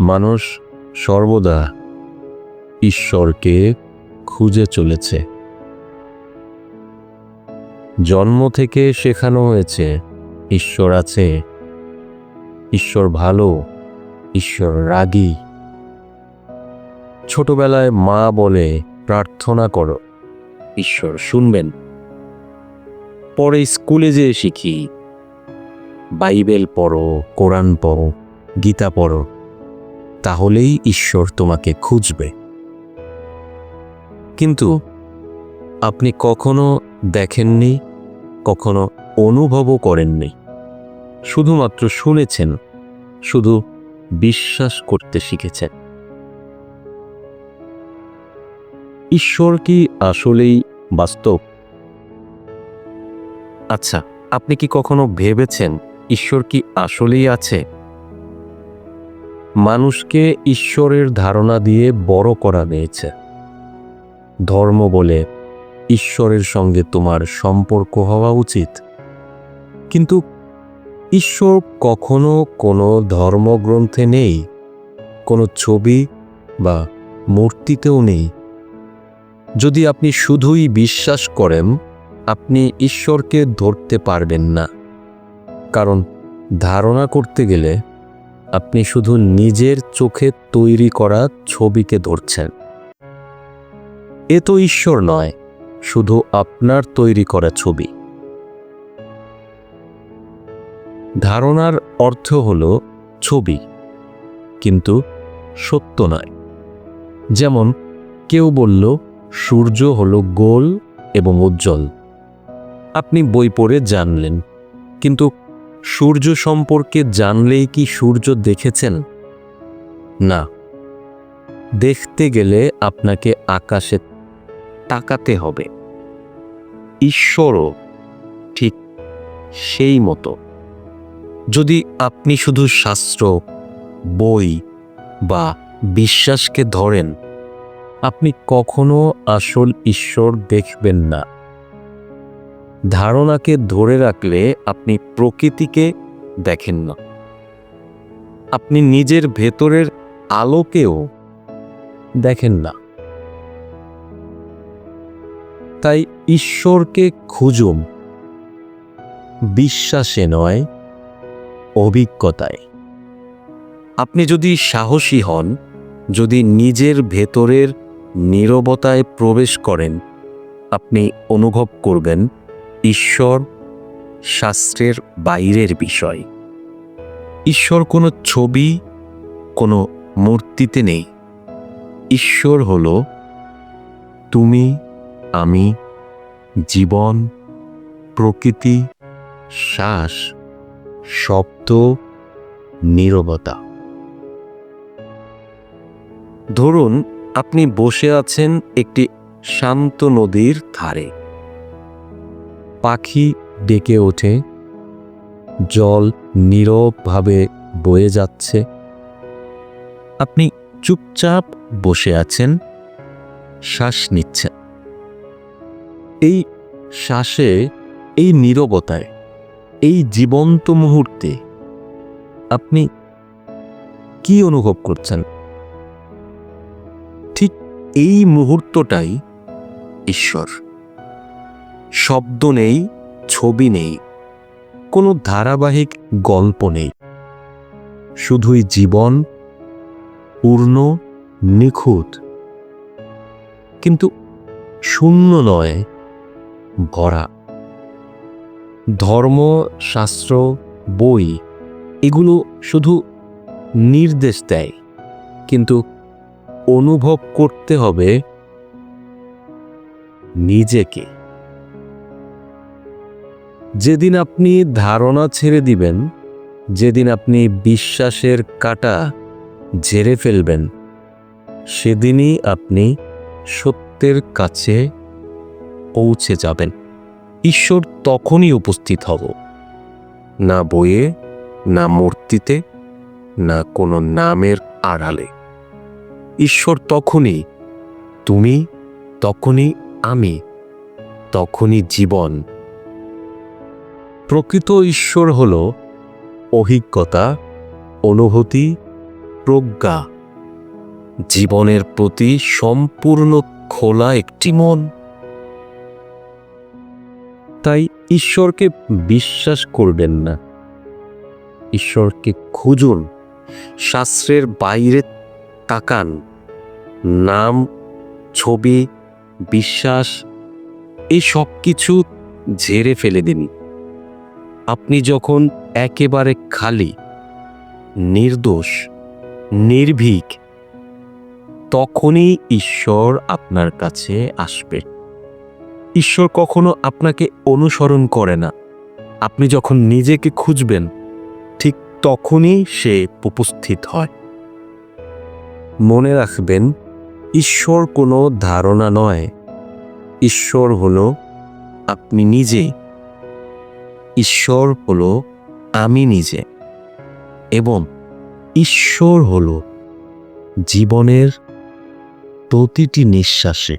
মানুষ সর্বদা ঈশ্বরকে খুঁজে চলেছে। জন্ম থেকে শেখানো হয়েছে, ঈশ্বর আছে। ঈশ্বর ভালো, ঈশ্বর রাগী। ছোটবেলায় মা বলে, প্রার্থনা করো, ঈশ্বর শুনবেন। পরে স্কুলে যেয়ে শিখি, বাইবেল পড়ো, কোরআন পড়ো, গীতা পড়ো। তাহলেই ঈশ্বর তোমাকে খুঁজবে। কিন্তু আপনি কখনো দেখেননি, কখনো অনুভবও করেননি। শুধুমাত্র শুনেছেন, শুধু বিশ্বাস করতে শিখেছেন। ঈশ্বর কি আসলেই বাস্তব? আচ্ছা আপনি কি কখনো ভেবেছেন ঈশ্বর কি আসলেই আছে? মানুষকে ঈশ্বরের ধারণা দিয়ে বড় করা হয়েছে ধর্ম বলে ঈশ্বরের সঙ্গে তোমার সম্পর্ক হওয়া উচিত। কিন্তু ঈশ্বর কখনো কোনো ধর্মগ্রন্থে নেই, কোনো ছবি বা মূর্তিতেও নেই। যদি আপনি শুধুই বিশ্বাস করেন, আপনি ঈশ্বরকে ধরতে পারবেন না। কারণ ধারণা করতে গেলে আপনি শুধু নিজের চোখে তৈরি করা ছবিকে ধরছেন। এ তো ঈশ্বর নয়, শুধু আপনার তৈরি করা ছবি। ধারণার অর্থ হল ছবি, কিন্তু সত্য নয়। যেমন কেউ বলল, সূর্য হল গোল এবং উজ্জ্বল। আপনি বই পড়ে জানলেন, কিন্তু সূর্য সম্পর্কে জানলেই কি সূর্য দেখেছেন? না। দেখতে গেলে আপনাকে আকাশে তাকাতে হবে। ঈশ্বরও ঠিক সেই মতো। যদি আপনি শুধু শাস্ত্র, বই বা বিশ্বাসকে ধরেন, আপনি কখনো আসল ঈশ্বর দেখবেন না। ধারণাকে ধরে রাখলে আপনি প্রকৃতিকে দেখেন না। আপনি নিজের ভেতরের আলোকেও দেখেন না। তাই ঈশ্বরকে খুঁজুম বিশ্বাসে নয়, অভিজ্ঞতায়। আপনি যদি সাহসী হন, যদি নিজের ভেতরের নীরবতায় প্রবেশ করেন, আপনি অনুভব করবেন ঈশ্বর শাস্ত্রের বাইরের বিষয়। ঈশ্বর কোনো ছবি, কোনো মূর্তিতে নেই। ঈশ্বর হল তুমি, আমি, জীবন, প্রকৃতি, শ্বাস, শব্দ, নীরবতা। ধরুন, আপনি বসে আছেন একটি শান্ত নদীর ধারে। পাখি ডেকে ওঠে। জল নীরবভাবে বয়ে যাচ্ছে। আপনি চুপচাপ বসে আছেন। শ্বাস নিচ্ছেন এই শ্বাসে, এই নীরবতায়, এই জীবন্ত মুহূর্তে আপনি কি অনুভব করছেন? ঠিক এই মুহূর্তটাই ঈশ্বর। শব্দ নেই, ছবি নেই, কোনো ধারাবাহিক গল্প নেই। শুধুই জীবন, পূর্ণ, নিখুঁত। কিন্তু শূন্য নয়, ভরা। ধর্ম, শাস্ত্র, বই, এগুলো শুধু নির্দেশ দেয়। কিন্তু অনুভব করতে হবে নিজেকে। যেদিন আপনি ধারণা ছেড়ে দিবেন, যেদিন আপনি বিশ্বাসের কাটা ঝেড়ে ফেলবেন, সেদিনই আপনি সত্যের কাছে পৌঁছে যাবেন। ঈশ্বর তখনই উপস্থিত হব। না বইয়ে, না মূর্তিতে, না কোনো নামের আড়ালে। ঈশ্বর তখনই, তুমি তখনই আমি, তখনই জীবন প্রকৃত ঈশ্বর হল অভিজ্ঞতা অনুভূতি, প্রজ্ঞা। জীবনের প্রতি সম্পূর্ণ খোলা একটি মন। তাই ঈশ্বরকে বিশ্বাস করবেন না। ঈশ্বরকে খুঁজুন, শাস্ত্রের বাইরে তাকান। নাম, ছবি, বিশ্বাস এই সব কিছু ঝেড়ে ফেলে দিন। আপনি যখন একেবারে খালি, নির্দোষ, নির্ভীক, তখনই ঈশ্বর আপনার কাছে আসবে। ঈশ্বর কখনো আপনাকে অনুসরণ করে না। আপনি যখন নিজেকে খুঁজবেন, ঠিক তখনই সে উপস্থিত হয়। মনে রাখবেন, ঈশ্বর কোনো ধারণা নয়। ঈশ্বর হলো আপনি নিজে ঈশ্বর হল আমি নিজে এবং ঈশ্বর হলো জীবনের প্রতিটি নিঃশ্বাসে।